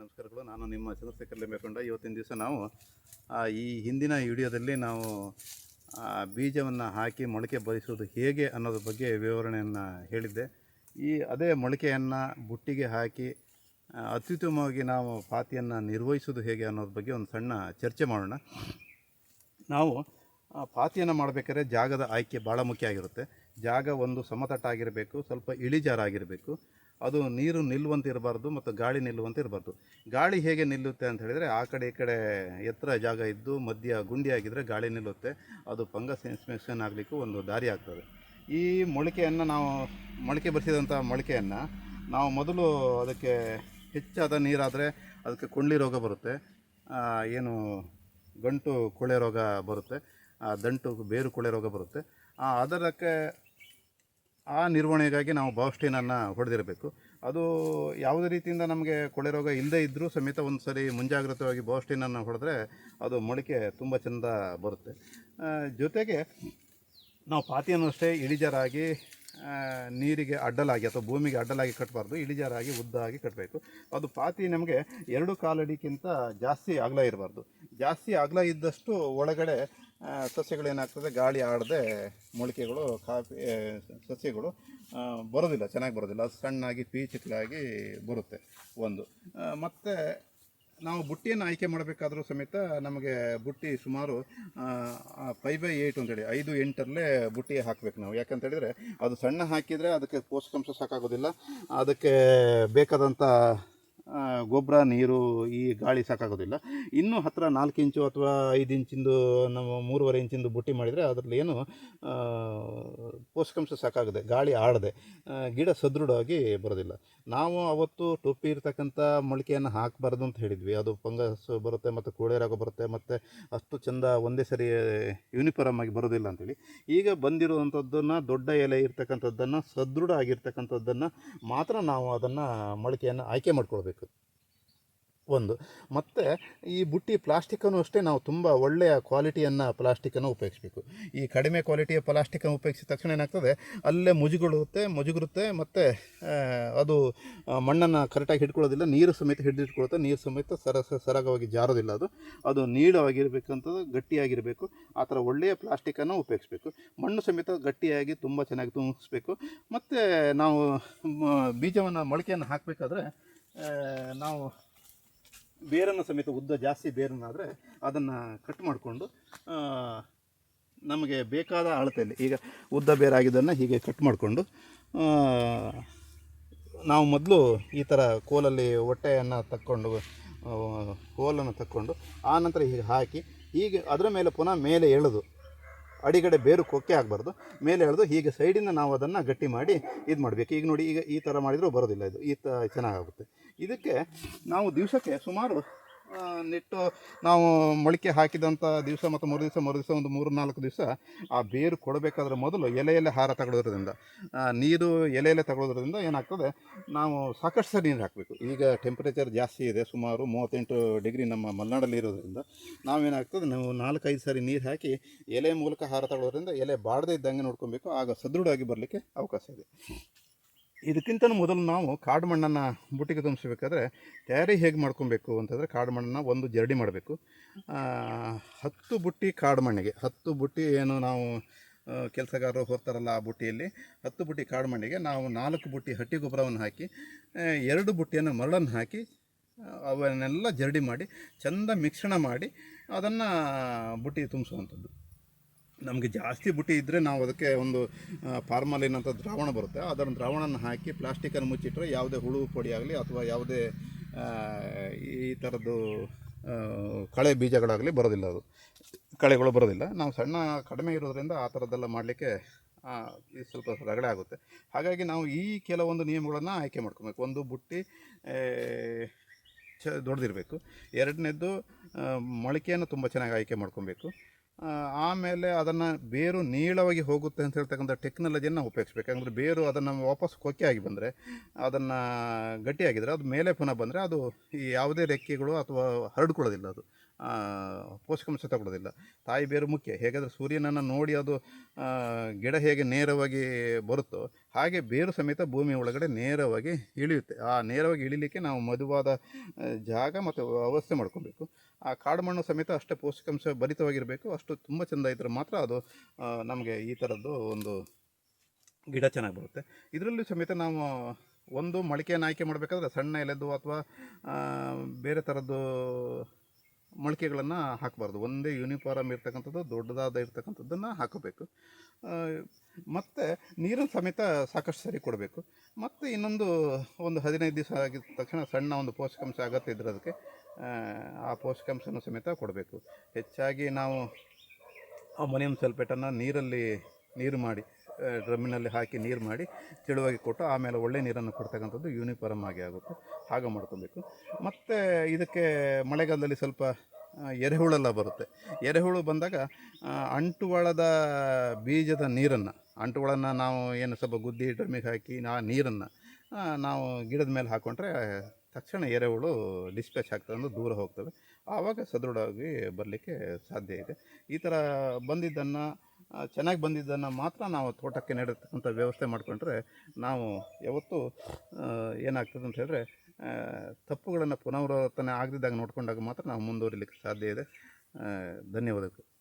ನಮಸ್ಕಾರಗಳು. ನಾನು ನಿಮ್ಮ ಚಂದ್ರಶೇಖರ್ ಲಿಂಬೇಕೊಂಡ ಇವತ್ತಿನ ದಿವಸ ನಾವು ಈ ಹಿಂದಿನ ವಿಡಿಯೋದಲ್ಲಿ ನಾವು ಬೀಜವನ್ನು ಹಾಕಿ ಮೊಳಕೆ ಬರಿಸುವುದು ಹೇಗೆ ಅನ್ನೋದ್ರ ಬಗ್ಗೆ ವಿವರಣೆಯನ್ನು ಹೇಳಿದ್ದೆ. ಈ ಅದೇ ಮೊಳಕೆಯನ್ನು ಬುಟ್ಟಿಗೆ ಹಾಕಿ ಅತ್ಯುತ್ತಮವಾಗಿ ನಾವು ಪಾತಿಯನ್ನು ನಿರ್ವಹಿಸೋದು ಹೇಗೆ ಅನ್ನೋದ್ರ ಬಗ್ಗೆ ಒಂದು ಸಣ್ಣ ಚರ್ಚೆ ಮಾಡೋಣ. ನಾವು ಪಾತಿಯನ್ನು ಮಾಡಬೇಕಾದ್ರೆ ಜಾಗದ ಆಯ್ಕೆ ಭಾಳ ಮುಖ್ಯ ಆಗಿರುತ್ತೆ. ಜಾಗ ಒಂದು ಸಮತಟ್ಟಾಗಿರಬೇಕು, ಸ್ವಲ್ಪ ಇಳಿಜಾರಾಗಿರಬೇಕು. ಅದು ನೀರು ನಿಲ್ಲುವಂತೆ ಇರಬಾರ್ದು ಮತ್ತು ಗಾಳಿ ನಿಲ್ಲುವಂತೆ ಇರಬಾರ್ದು. ಗಾಳಿ ಹೇಗೆ ನಿಲ್ಲುತ್ತೆ ಅಂತ ಹೇಳಿದರೆ ಆ ಕಡೆ ಈ ಕಡೆ ಎತ್ತರ ಜಾಗ ಇದ್ದು ಮಧ್ಯ ಗುಂಡಿ ಆಗಿದ್ದರೆ ಗಾಳಿ ನಿಲ್ಲುತ್ತೆ. ಅದು ಫಂಗಸ್ ಇನ್ಸ್ಪೆಕ್ಷನ್ ಆಗಲಿಕ್ಕೂ ಒಂದು ದಾರಿ ಆಗ್ತದೆ. ಈ ಮೊಳಕೆಯನ್ನು ನಾವು ಮೊಳಕೆ ಬರೆಸಿದಂಥ ಮೊಳಕೆಯನ್ನು ನಾವು ಮೊದಲು ಅದಕ್ಕೆ ಹೆಚ್ಚಾದ ನೀರಾದರೆ ಅದಕ್ಕೆ ಕೊಂಡ್ಲಿ ರೋಗ ಬರುತ್ತೆ. ಏನು ಗಂಟು ಕೊಳೆ ರೋಗ ಬರುತ್ತೆ. ದಂಟು ಬೇರು ಕೊಳೆ ರೋಗ ಬರುತ್ತೆ. ಆ, ಅದಕ್ಕೆ ಆ ನಿರ್ವಹಣೆಗಾಗಿ ನಾವು ಬಾಸ್ಟಿನನ್ನು ಹೊಡೆದಿರಬೇಕು. ಅದು ಯಾವುದೇ ರೀತಿಯಿಂದ ನಮಗೆ ಕೊಳೆ ರೋಗ ಇಲ್ಲದೇ ಇದ್ದರೂ ಸಮೇತ ಒಂದು ಸರಿ ಮುಂಜಾಗ್ರತವಾಗಿ ಬಾಸ್ಟಿನನ್ನು ಹೊಡೆದ್ರೆ ಅದು ಮೊಳಕೆ ತುಂಬ ಚೆಂದ ಬರುತ್ತೆ. ಜೊತೆಗೆ ನಾವು ಪಾತಿಯನ್ನು ಅಷ್ಟೇ ಇಳಿಜಾರಾಗಿ ನೀರಿಗೆ ಅಡ್ಡಲಾಗಿ ಅಥವಾ ಭೂಮಿಗೆ ಅಡ್ಡಲಾಗಿ ಕಟ್ಟಬಾರ್ದು ಇಳಿಜಾರಾಗಿ ಉದ್ದಾಗಿ ಕಟ್ಟಬೇಕು ಅದು ಪಾತಿ ನಮಗೆ ಎರಡು ಕಾಲಡಿಗಿಂತ ಜಾಸ್ತಿ ಅಗಲ ಇರಬಾರ್ದು. ಜಾಸ್ತಿ ಅಗಲ ಇದ್ದಷ್ಟು ಒಳಗಡೆ ಸಸ್ಯಗಳೇನಾಗ್ತದೆ, ಗಾಳಿ ಆಡದೆ ಮೊಳಕೆಗಳು ಕಾಫಿ ಸಸ್ಯಗಳು ಬರೋದಿಲ್ಲ, ಚೆನ್ನಾಗಿ ಬರೋದಿಲ್ಲ. ಸಣ್ಣಾಗಿ ಪೀಚಿಕಲಾಗಿ ಬರುತ್ತೆ ಒಂದು. ಮತ್ತು ನಾವು ಬುಟ್ಟಿಯನ್ನು ಆಯ್ಕೆ ಮಾಡಬೇಕಾದ್ರೂ ಸಮೇತ ನಮಗೆ ಬುಟ್ಟಿ ಸುಮಾರು ಫೈವ್ ಬೈ ಏಯ್ಟ್ ಅಂತೇಳಿ, ಐದು ಎಂಟರಲ್ಲೇ ಬುಟ್ಟಿ ಹಾಕಬೇಕು ನಾವು. ಯಾಕಂತೇಳಿದರೆ ಅದು ಸಣ್ಣ ಹಾಕಿದರೆ ಅದಕ್ಕೆ ಪೋಷಕಾಂಶ ಸಾಕಾಗೋದಿಲ್ಲ. ಅದಕ್ಕೆ ಬೇಕಾದಂಥ ಗೊಬ್ಬರ, ನೀರು, ಈ ಗಾಳಿ ಸಾಕಾಗೋದಿಲ್ಲ. ಇನ್ನೂ ಹತ್ತಿರ ನಾಲ್ಕು ಇಂಚು ಅಥವಾ ಐದು ಇಂಚಿಂದು ನಾವು ಮೂರುವರೆ ಇಂಚಿಂದು ಬುಟ್ಟಿ ಮಾಡಿದರೆ ಅದರಲ್ಲಿ ಏನು ಪೋಷಕಾಂಶ ಸಾಕಾಗದೆ, ಗಾಳಿ ಆಡದೆ ಗಿಡ ಸದೃಢವಾಗಿ ಬರೋದಿಲ್ಲ. ನಾವು ಅವತ್ತು ಟೊಪ್ಪಿ ಇರ್ತಕ್ಕಂಥ ಮೊಳಕೆಯನ್ನು ಹಾಕಬಾರ್ದು ಅಂತ ಹೇಳಿದ್ವಿ. ಅದು ಫಂಗಸ್ ಬರುತ್ತೆ ಮತ್ತು ಕೋಳೆ ರಾಗ ಬರುತ್ತೆ ಮತ್ತು ಅಷ್ಟು ಚೆಂದ ಒಂದೇ ಸರಿ ಯೂನಿಫಾರ್ಮ್ ಆಗಿ ಬರೋದಿಲ್ಲ ಅಂತೇಳಿ. ಈಗ ಬಂದಿರುವಂಥದ್ದನ್ನು, ದೊಡ್ಡ ಎಲೆ ಇರ್ತಕ್ಕಂಥದ್ದನ್ನು, ಸದೃಢ ಆಗಿರ್ತಕ್ಕಂಥದ್ದನ್ನು ಮಾತ್ರ ನಾವು ಅದನ್ನು ಮೊಳಕೆಯನ್ನು ಆಯ್ಕೆ ಮಾಡ್ಕೊಳ್ಬೇಕು. ಒಂದು. ಮತ್ತು ಈ ಬುಟ್ಟಿ ಪ್ಲಾಸ್ಟಿಕ್ಕನ್ನು ಅಷ್ಟೇ ನಾವು ತುಂಬ ಒಳ್ಳೆಯ ಕ್ವಾಲಿಟಿಯನ್ನು ಪ್ಲಾಸ್ಟಿಕ್ಕನ್ನು ಉಪಯೋಗಿಸಬೇಕು. ಈ ಕಡಿಮೆ ಕ್ವಾಲಿಟಿಯ ಪ್ಲಾಸ್ಟಿಕ್ಕನ್ನು ಉಪಯೋಗಿಸಿದ ತಕ್ಷಣ ಏನಾಗ್ತದೆ? ಅಲ್ಲೇ ಮುಜುಗೊಳ್ಳುತ್ತೆ ಮುಜುಗುರುತ್ತೆ, ಮತ್ತು ಅದು ಮಣ್ಣನ್ನು ಕರೆಕ್ಟಾಗಿ ಹಿಡ್ಕೊಳ್ಳೋದಿಲ್ಲ, ನೀರು ಸಮೇತ ಹಿಡಿದಿಟ್ಕೊಳುತ್ತೆ ನೀರು ಸಮೇತ ಸರ ಸರಾಗವಾಗಿ ಜಾರೋದಿಲ್ಲ ಅದು. ಅದು ನೀಳವಾಗಿರಬೇಕಂತದ್ದು, ಗಟ್ಟಿಯಾಗಿರಬೇಕು. ಆ ಥರ ಒಳ್ಳೆಯ ಪ್ಲಾಸ್ಟಿಕ್ಕನ್ನು ಉಪಯೋಗಿಸ್ಬೇಕು. ಮಣ್ಣು ಸಮೇತ ಗಟ್ಟಿಯಾಗಿ ತುಂಬ ಚೆನ್ನಾಗಿ ತುಂಬಿಸ್ಬೇಕು. ಮತ್ತು ನಾವು ಬೀಜವನ್ನು ಮೊಳಕೆಯನ್ನು ಹಾಕಬೇಕಾದ್ರೆ ನಾವು ಬೇರನ್ನು ಸಮೇತ ಉದ್ದ ಜಾಸ್ತಿ ಬೇರನ್ನಾದರೆ ಅದನ್ನು ಕಟ್ ಮಾಡಿಕೊಂಡು ನಮಗೆ ಬೇಕಾದ ಅಳತೆಯಲ್ಲಿ, ಈಗ ಉದ್ದ ಬೇರಾಗಿದ್ದನ್ನು ಹೀಗೆ ಕಟ್ ಮಾಡಿಕೊಂಡು ನಾವು ಮೊದಲು ಈ ಥರ ಕೋಲಲ್ಲಿ ಹೊಟ್ಟೆಯನ್ನು ತಕ್ಕೊಂಡು ಕೋಲನ್ನು ತಕ್ಕೊಂಡು ಆ ನಂತರ ಹೀಗೆ ಹಾಕಿ, ಹೀಗೆ ಅದರ ಮೇಲೆ ಪುನಃ ಮೇಲೆ ಎಳೆದು ಅಡಿಗಡೆ ಬೇರು ಕೊಕ್ಕೆ ಆಗಬಾರ್ದು. ಮೇಲೆ ಎಳೆದು ಹೀಗೆ ಸೈಡಿಂದ ನಾವು ಅದನ್ನು ಗಟ್ಟಿ ಮಾಡಿ ಇದು ಮಾಡಬೇಕು. ಈಗ ನೋಡಿ ಈಗ ಈ ಥರ ಮಾಡಿದರೂ ಬರೋದಿಲ್ಲ ಇದು. ಈ ತ ಚೆನ್ನಾಗಾಗುತ್ತೆ. ಇದಕ್ಕೆ ನಾವು ದಿವಸಕ್ಕೆ ಸುಮಾರು ನೆಟ್ಟು ನಾವು ಮೊಳಕೆ ಹಾಕಿದಂಥ ದಿವಸ ಮತ್ತು ಮೂರು ದಿವಸ, ಮರು ದಿವಸ ಒಂದು ಮೂರು ನಾಲ್ಕು ದಿವಸ ಆ ಬೇರು ಕೊಡಬೇಕಾದ್ರೆ ಮೊದಲು ಎಲೆಯಲ್ಲೇ ಹಾರ ತಗೊಳ್ಳೋದ್ರಿಂದ ನೀರು ಎಲೆಯಲ್ಲೇ ತಗೊಳ್ಳೋದ್ರಿಂದ ಏನಾಗ್ತದೆ, ನಾವು ಸಾಕಷ್ಟು ಸರಿ ನೀರು ಹಾಕಬೇಕು. ಈಗ ಟೆಂಪ್ರೇಚರ್ ಜಾಸ್ತಿ ಇದೆ, ಸುಮಾರು ಮೂವತ್ತೆಂಟು ಡಿಗ್ರಿ ನಮ್ಮ ಮಲೆನಾಡಲ್ಲಿ ಇರೋದ್ರಿಂದ ನಾವೇನಾಗ್ತದೆ, ನಾವು ನಾಲ್ಕೈದು ಸಾರಿ ನೀರು ಹಾಕಿ ಎಲೆ ಮೂಲಕ ಹಾರ ತಗೊಳ್ಳೋದ್ರಿಂದ ಎಲೆ ಬಾಡದೇ ಇದ್ದಂಗೆ ನೋಡ್ಕೊಬೇಕು, ಆಗ ಸದೃಢವಾಗಿ ಬರಲಿಕ್ಕೆ ಅವಕಾಶ ಇದೆ. ಇದಕ್ಕಿಂತ ಮೊದಲು ನಾವು ಕಾಡು ಮಣ್ಣನ್ನು ಬುಟ್ಟಿಗೆ ತುಂಬಿಸ್ಬೇಕಾದ್ರೆ ತಯಾರಿ ಹೇಗೆ ಮಾಡ್ಕೊಬೇಕು ಅಂತಂದರೆ ಕಾಡು ಮಣ್ಣನ್ನು ಒಂದು ಜರಡಿ ಮಾಡಬೇಕು. ಹತ್ತು ಬುಟ್ಟಿ ಕಾಡು ಮಣ್ಣಿಗೆ. ಹತ್ತು ಬುಟ್ಟಿ ಏನು ನಾವು ಕೆಲಸಗಾರರು ಹೋಗ್ತಾರಲ್ಲ ಆ ಬುಟ್ಟಿಯಲ್ಲಿ. ಹತ್ತು ಬುಟ್ಟಿ ಕಾಡು ಮಣ್ಣಿಗೆ ನಾವು ನಾಲ್ಕು ಬುಟ್ಟಿ ಹಟ್ಟಿ ಗೊಬ್ಬರವನ್ನು ಹಾಕಿ ಎರಡು ಬುಟ್ಟಿಯನ್ನು ಮರಳನ್ನು ಹಾಕಿ, ಅವನ್ನೆಲ್ಲ ಜರಡಿ ಮಾಡಿ, ಚೆಂದ ಮಿಶ್ರಣ ಮಾಡಿ ಅದನ್ನು ಬುಟ್ಟಿ ತುಂಬಿಸುವಂಥದ್ದು. ನಮಗೆ ಜಾಸ್ತಿ ಬುಟ್ಟಿ ಇದ್ದರೆ ನಾವು ಅದಕ್ಕೆ ಒಂದು ಫಾರ್ಮಲಿನ್ ಅಂತ ದ್ರಾವಣ ಬರುತ್ತೆ. ಅದನ್ನು ದ್ರಾವಣನ ಹಾಕಿ ಪ್ಲಾಸ್ಟಿಕನ್ನು ಮುಚ್ಚಿಟ್ಟರೆ ಯಾವುದೇ ಹುಳು, ಪೊಡಿ ಆಗಲಿ ಅಥವಾ ಯಾವುದೇ ಈ ಥರದ್ದು ಕಳೆ ಬೀಜಗಳಾಗಲಿ ಬರೋದಿಲ್ಲ ಅದು. ಕಳೆಗಳು ಬರೋದಿಲ್ಲ. ನಾವು ಸಣ್ಣ ಕಡಿಮೆ ಇರೋದ್ರಿಂದ ಆ ಥರದ್ದೆಲ್ಲ ಮಾಡಲಿಕ್ಕೆ ಸ್ವಲ್ಪ ರಗಡೆ ಆಗುತ್ತೆ. ಹಾಗಾಗಿ ನಾವು ಈ ಕೆಲವೊಂದು ನಿಯಮಗಳನ್ನು ಆಯ್ಕೆ ಮಾಡ್ಕೊಬೇಕು. ಒಂದು ಬುಟ್ಟಿ ಚ ದೊಡ್ಡದಿರಬೇಕು ಎರಡನೇದ್ದು ಮೊಳಕೆಯನ್ನು ತುಂಬ ಚೆನ್ನಾಗಿ ಆಯ್ಕೆ ಮಾಡ್ಕೊಬೇಕು. ಆಮೇಲೆ ಅದನ್ನು ಬೇರು ನೀಳವಾಗಿ ಹೋಗುತ್ತೆ ಅಂತ ಹೇಳ್ತಕ್ಕಂಥ ಟೆಕ್ನಾಲಜಿಯನ್ನು ಉಪಯೋಗಿಸ್ಬೇಕು. ಯಾಕಂದರೆ ಬೇರು ಅದನ್ನು ವಾಪಸ್ ಕೊಕ್ಕೆ ಆಗಿ ಬಂದರೆ, ಅದನ್ನು ಗಟ್ಟಿಯಾಗಿದ್ದರೆ ಅದು ಮೇಲೆ ಪುನಃ ಬಂದರೆ ಅದು ಈ ಯಾವುದೇ ರೆಕ್ಕೆಗಳು ಅಥವಾ ಹರಡ್ಕೊಳ್ಳೋದಿಲ್ಲ ಅದು. ಪೋಷಕಾಂಶ ತಗೊಳ್ಳೋದಿಲ್ಲ ತಾಯಿ ಬೇರು ಮುಖ್ಯ. ಹೇಗಾದರೆ ಸೂರ್ಯನನ್ನು ನೋಡಿ ಅದು ಗಿಡ ಹೇಗೆ ನೇರವಾಗಿ ಬರುತ್ತೋ ಹಾಗೆ ಬೇರು ಸಮೇತ ಭೂಮಿ ಒಳಗಡೆ ನೇರವಾಗಿ ಇಳಿಯುತ್ತೆ. ಆ ನೇರವಾಗಿ ಇಳಿಲಿಕ್ಕೆ ನಾವು ಮದುವಾದ ಜಾಗ ಮತ್ತು ವ್ಯವಸ್ಥೆ ಮಾಡ್ಕೊಬೇಕು. ಆ ಕಾಡು ಮಣ್ಣು ಸಮೇತ ಅಷ್ಟೇ ಪೋಷಕಾಂಶ ಭರಿತವಾಗಿರಬೇಕು. ಅಷ್ಟು ತುಂಬ ಚೆಂದ ಇದ್ದರೆ ಮಾತ್ರ ಅದು ನಮಗೆ ಈ ಥರದ್ದು ಒಂದು ಗಿಡ ಚೆನ್ನಾಗಿ ಬರುತ್ತೆ. ಇದರಲ್ಲೂ ಸಮೇತ ನಾವು ಒಂದು ಮೊಳಕೆಯನ್ನು ಆಯ್ಕೆ ಮಾಡಬೇಕಾದ್ರೆ ಸಣ್ಣ ಎಲೆದು ಅಥವಾ ಬೇರೆ ಥರದ್ದು ಮೊಳಕೆಗಳನ್ನು ಹಾಕಬಾರ್ದು. ಒಂದೇ ಯೂನಿಫಾರಮ್ ಇರ್ತಕ್ಕಂಥದ್ದು ದೊಡ್ಡದಾದ ಇರ್ತಕ್ಕಂಥದ್ದನ್ನು ಹಾಕಬೇಕು. ಮತ್ತು ನೀರನ್ನು ಸಮೇತ ಸಾಕಷ್ಟು ಸರಿ ಕೊಡಬೇಕು. ಮತ್ತು ಇನ್ನೊಂದು ಒಂದು ಹದಿನೈದು ದಿವಸ ಆಗಿದ ತಕ್ಷಣ ಸಣ್ಣ ಒಂದು ಪೋಷಕಾಂಶ ಅಗತ್ಯ ಇದ್ರೆ ಅದಕ್ಕೆ ಆ, ಪೋಷಕಾಂಶನೂ ಸಮೇತ ಕೊಡಬೇಕು. ಹೆಚ್ಚಾಗಿ ನಾವು ಅಮೋನಿಯಂ ಸಲ್ಫೇಟನ್ನು ನೀರಲ್ಲಿ ನೀರು ಮಾಡಿ ಡ್ರಮ್ಮಿನಲ್ಲಿ ಹಾಕಿ ನೀರು ಮಾಡಿ ತೆಳುವಾಗಿ ಕೊಟ್ಟು ಆಮೇಲೆ ಒಳ್ಳೆ ನೀರನ್ನು ಕೊಡ್ತಕ್ಕಂಥದ್ದು ಯೂನಿಫಾರ್ಮ್ ಆಗಿ ಆಗುತ್ತೆ. ಹಾಗೆ ಮಾಡ್ಕೊಬೇಕು. ಮತ್ತು ಇದಕ್ಕೆ ಮಳೆಗಾಲದಲ್ಲಿ ಸ್ವಲ್ಪ ಎರೆಹುಳೆಲ್ಲ ಬರುತ್ತೆ. ಎರೆಹುಳು ಬಂದಾಗ ಅಂಟುವಳದ ಬೀಜದ ನೀರನ್ನು ಅಂಟುಗಳನ್ನು ನಾವು ಏನು ಸ್ವಲ್ಪ ಗುದ್ದಿ ಡ್ರಮ್ಮಿಗೆ ಹಾಕಿ ಆ ನೀರನ್ನು ನಾವು ಗಿಡದ ಮೇಲೆ ಹಾಕ್ಕೊಂಡ್ರೆ ತಕ್ಷಣ ಎರೆಹುಳು ಡಿಸ್ಪ್ಯಾಚ್ ಆಗ್ತದೆ ದೂರ ಹೋಗ್ತವೆ. ಆವಾಗ ಸದೃಢವಾಗಿ ಬರಲಿಕ್ಕೆ ಸಾಧ್ಯ ಇದೆ. ಈ ಥರ ಬಂದಿದ್ದನ್ನು ಚೆನ್ನಾಗಿ ಬಂದಿದ್ದನ್ನು ಮಾತ್ರ ನಾವು ತೋಟಕ್ಕೆ ನೆಡತಕ್ಕಂಥ ವ್ಯವಸ್ಥೆ ಮಾಡಿಕೊಂಡ್ರೆ ನಾವು ಯಾವತ್ತೂ ಏನಾಗ್ತದೆ ಅಂತ ಹೇಳಿದ್ರೆ ತಪ್ಪುಗಳನ್ನು ಪುನರಾವರ್ತನೆ ಆಗದಿದ್ದಾಗ ನೋಡಿಕೊಂಡಾಗ ಮಾತ್ರ ನಾವು ಮುಂದುವರಿಲಿಕ್ಕೆ ಸಾಧ್ಯ ಇದೆ. ಧನ್ಯವಾದಗಳು.